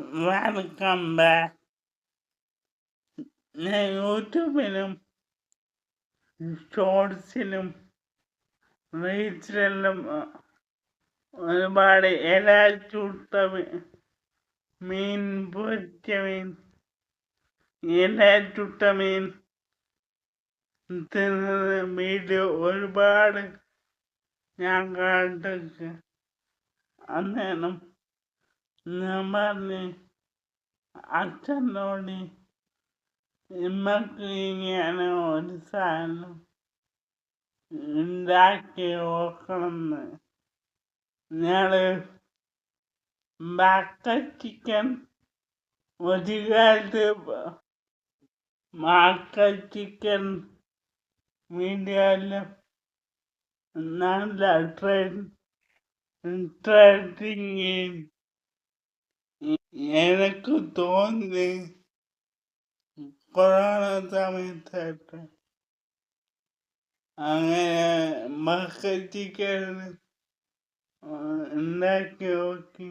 Welcome back ഞാൻ യൂട്യൂബിലും ഷോർട്സിലും റീൽസിലെല്ലാം ഒരുപാട് ഇല ചുട്ട മീൻ പൊരിച്ച മീൻ ഇല ചുട്ട മീൻ തിന്നുന്ന വീഡിയോ ഒരുപാട് ഞാൻ കണ്ടിട്ട് അന്നേരം പറഞ്ഞ് അച്ഛനോട് ഇമ്മക്ക് ഇങ്ങനെ ഒരു സാധനം ഉണ്ടാക്കി നോക്കണമെന്ന് ഞങ്ങൾ ബക്കറ്റ് ചിക്കൻ ഒരു കാലത്ത് ബക്കറ്റ് ചിക്കൻ വീഡിയോയിലും നല്ല ട്രെയിൻ ട്രെൻഡിങ് എനിക്ക് തോന്നി കൊറോണ സമയത്തായിട്ട് അങ്ങനെ ബക്കറ്റ് ചിക്കൻ ഉണ്ടാക്കി നോക്കി.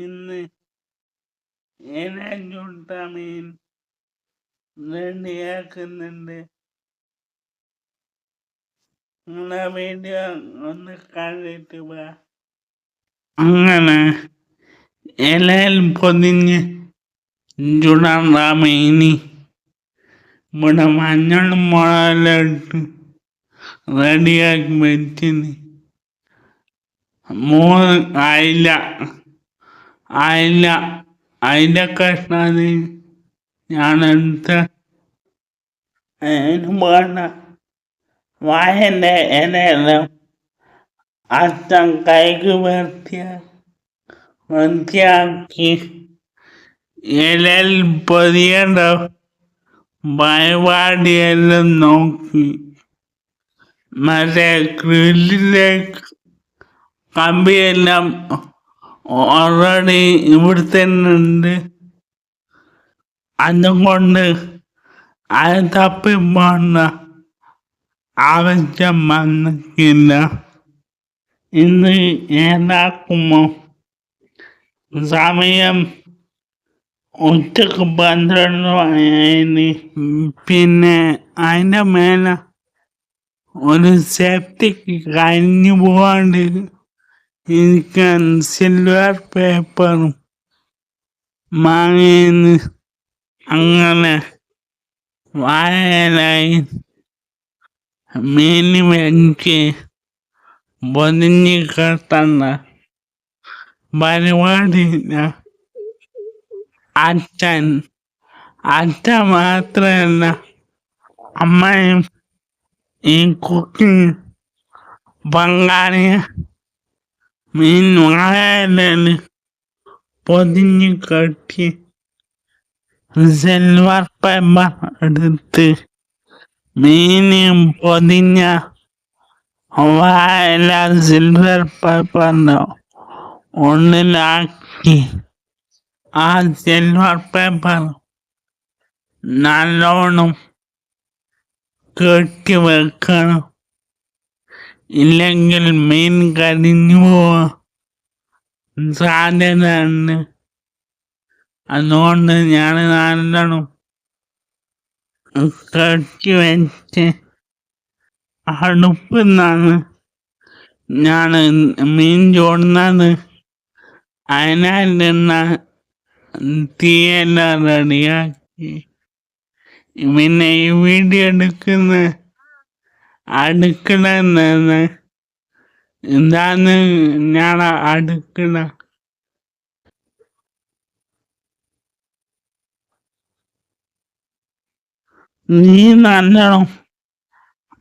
ഇന്ന് ചുട്ട മീൻ റെഡിയാക്കുന്നുണ്ട് നിങ്ങളെ വീഡിയോ ഒന്ന് കണ്ടിട്ട് വാ. അങ്ങനെ ഇലയിൽ പൊതിഞ്ഞ് ചുടാണ്ട മീനി ഇവിടെ മഞ്ഞളും മുളകെല്ലാം ഇട്ട് റെഡിയാക്കി വെച്ചിന്. മൂന്ന് അയില അയില അയില കഷ്ണത് ഞാനെടുത്ത അതിന് വേണ്ട വായന്റെ ഇലയെല്ലാം കൈക്ക് വൃത്തിയ വൃത്തിയാക്കി ഇലയിൽ പൊതിയേണ്ട പരിപാടിയെല്ലാം നോക്കി മറ്റേ ഗ്രില്ലിലേക്ക് കമ്പിയെല്ലാം ഓൾറെഡി ഇവിടെ തന്നെ ഉണ്ട് അതുകൊണ്ട് അത് തപ്പി പോണ്ട ആവശ്യം വന്നിട്ടില്ല ഇന്ന് ഏതാക്കുമോ? സമയം ഉച്ചയ്ക്ക് പന്ത്രണ്ട് മണി പിന്നെ അതിന്റെ മേലെ ഒരു സെപ്റ്റിക് കഴിഞ്ഞു പോകാണ്ട് ഇരിക്കാൻ സിൽവർ പേപ്പറും വാങ്ങിയെന്ന് അങ്ങനെ വായനായി മീൻ വെച്ച് പൊതിഞ്ഞ് കെട്ടണ്ട പരിപാടിയില്ല അച്ഛൻ അച്ഛൻ മാത്രമല്ല അമ്മയും ഈ കുക്കിംഗ് പങ്കാളിയ മീൻ വായലന് പൊതിഞ്ഞ് കെട്ടി സിൽവർ പേപ്പർ എടുത്ത് മീനും പൊതിഞ്ഞ വായല സിൽവർ പേപ്പറിന് ഉള്ളിലാക്കി ആ സിൽവർ പേപ്പർ നല്ലോണം കെട്ടി വെക്കണം. ഇല്ലെങ്കിൽ മീൻ കരിഞ്ഞു പോവാൻ സാധ്യതയാണ് അതുകൊണ്ട് ഞാൻ നല്ലോണം കെട്ടി വെച്ച് അടുപ്പിൽ നിന്നാണ് ഞാൻ മീൻ ചോടുന്നാണ് അതിനാൽ നിന്ന തീയെല്ലാം റെഡിയാക്കി. പിന്നെ ഈ വീഡിയോ എടുക്കുന്ന അടുക്കള നിന്ന് ഇതാണ് ഞാൻ അടുക്കള? നീ നല്ലോണം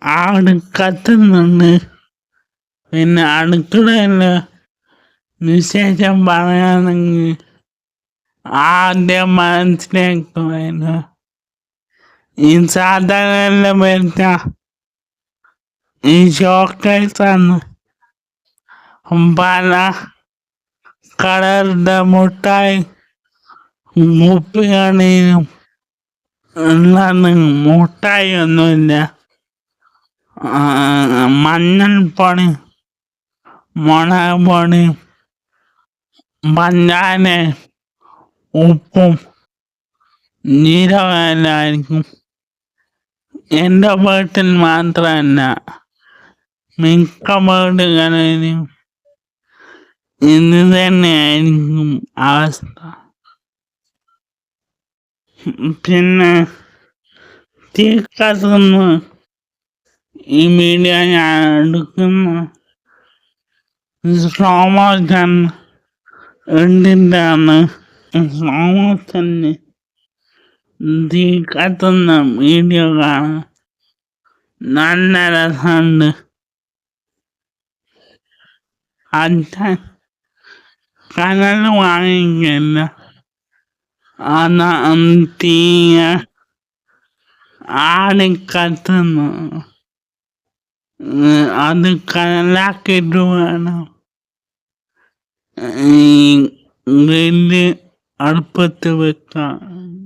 ആട് കത്തുന്നുണ്ട് പിന്നെ അടുക്കളയിൽ വിശേഷം പറയാണെങ്കിൽ ആദ്യം മനസ്സിലേക്ക് വരുക? ഈ സാധനങ്ങളിൽ വരുന്ന ഈ ഷോക്കേസാണ് പല കളറുടെ മുട്ടായി എന്താണ് മുട്ടായി ഒന്നുമില്ല. ആ, മഞ്ഞൾപ്പൊടി മുളക് പൊടി പഞ്ചാര ഉപ്പും ജീരകമെല്ലാമായിരിക്കും എന്റെ വീട്ടിൽ മാത്രമല്ല മിക്ക വീടുകളിലും ഇത് തന്നെയായിരിക്കും അവസ്ഥ. പിന്നെ തീ കത്തുന്നു. ഈ വീഡിയോ ഞാൻ എടുക്കുന്നു സ്ലോ മോഷൻ എന്തിന്റെയാണ് സ്ലോ മോഷന് തീ കത്തുന്ന വീഡിയോ കാണാൻ നല്ല രസമുണ്ട്. അച്ഛൻ കനൽ വാങ്ങിക്കില്ല. അതാണ് തീ ആടിക്കത്തുന്നു. അത് കനലാക്കിയിട്ട് വേണം ഈ ഗ്രില്ല് അടുപ്പത്ത് വെക്കാൻ അങ്ങനെ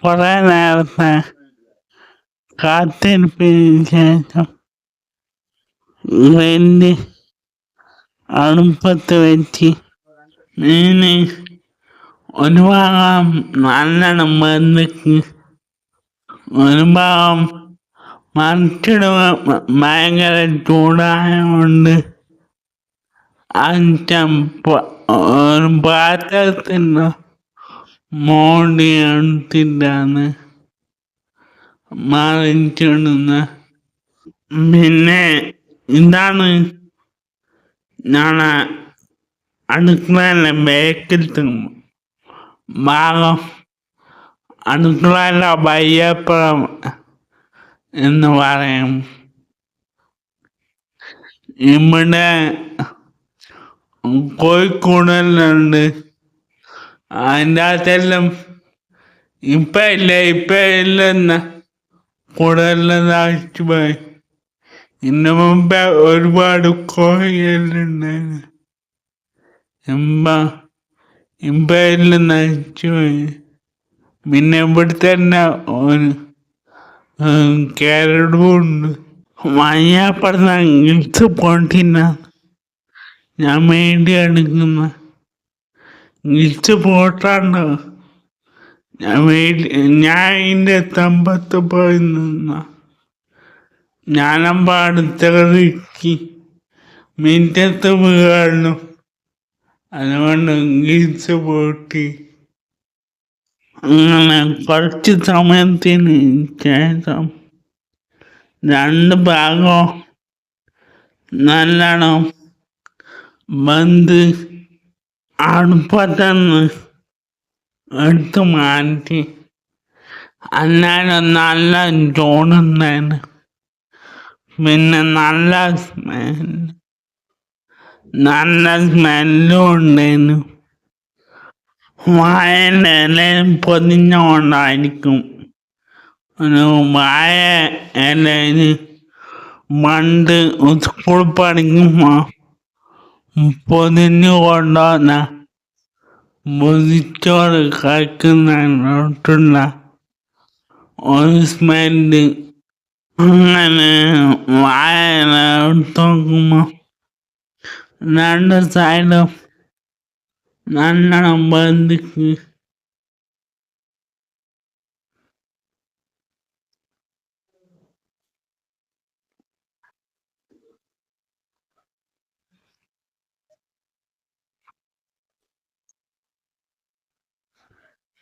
കുറെ നേരത്തെ കാത്തിരിപ്പിന് ശേഷം ഗ്രില്ല് അടുപ്പത്ത് വെച്ച് മീന് ഒരു ഭാഗം നല്ലോണം വെന്തിക്ക് ഒരു ഭാഗം മറിച്ചിടുക ഭയങ്കര ചൂടായതുകൊണ്ട് പ- ഒരു പാത്രത്തിന്റെ മോടി എടുത്തിട്ടാണ് മറിച്ചിടുന്നത് പിന്നെ ഇതാണ് ഞാൻ അടുക്കളയിലെ ബേക്കിലത്തെ ഭാഗം അടുക്കളയിലെ വയ്യപ്പുറം എന്ന് പറയും. ഇവിടെ കോഴിക്കൂടലുണ്ട്. അതിന്റെ ഇപ്പം ഇല്ല ഇപ്പം ഇല്ലെന്ന കൂടുതലായിട്ട് പോയി. ഇന്ന് മുമ്പേ ഒരുപാട് കോഴികളുണ്ടായിരുന്നു ഇമ്പ ഇപ്പം എല്ലാം നശിച്ചു പോയി. പിന്നെ ഇവിടെ തന്നെ ഒരു കേരളമുണ്ട് മയ്യാപ്പുറത്ത് ഗിൽസ് പോട്ടിന ഞാൻ വേണ്ടി എടുക്കുന്ന ഗിൽസ് പോട്ടാണ് ഞാൻ ഞാൻ ഇതിന്റെ തമ്പത്ത് പോയി നിന്ന. ഞാനപ്പോൾ അടുത്ത മിനിറ്റത്ത് വീഴുന്നു അതുകൊണ്ട് ഇച്ച് പോട്ടി. അങ്ങനെ കുറച്ച് സമയത്തിന് ശേഷം രണ്ട് ഭാഗവും നല്ലോണം ബന്ധ് അടുപ്പത്തുനിന്ന് എടുത്ത് മാറ്റി അന്നേരം നല്ല ചൂടുണ്ടായിരുന്നു പിന്നെ നല്ല സ്മെൽ. നല്ല സ്മെല്ലും ഉണ്ടായിരുന്നു വായന്റെ ഇലയിൽ പൊതിഞ്ഞുകൊണ്ടായിരിക്കും ഒരു വായ ഇലയിൽ പണ്ട് സ്കൂൾ പഠിക്കുമ്പോൾ പൊതിഞ്ഞു കൊണ്ടുവന്ന പൊതിച്ചോറ് കഴിക്കുന്നതിനോട്ടുള്ള ഒരു സ്മെല്ല് അങ്ങനെ വായ ഇല എടുത്ത് നോക്കുമ്പോൾ രണ്ട് സൈഡും നല്ലോണം ബന്ധിക്ക്.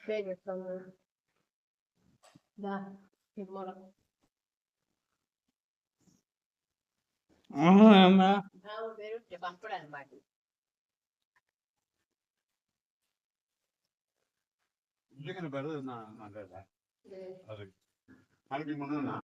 bigger color. Yeah, people want I'm not. I'm not. I'm not. I'm not. I'm not. I'm not. I'm. I'm not. I'm not.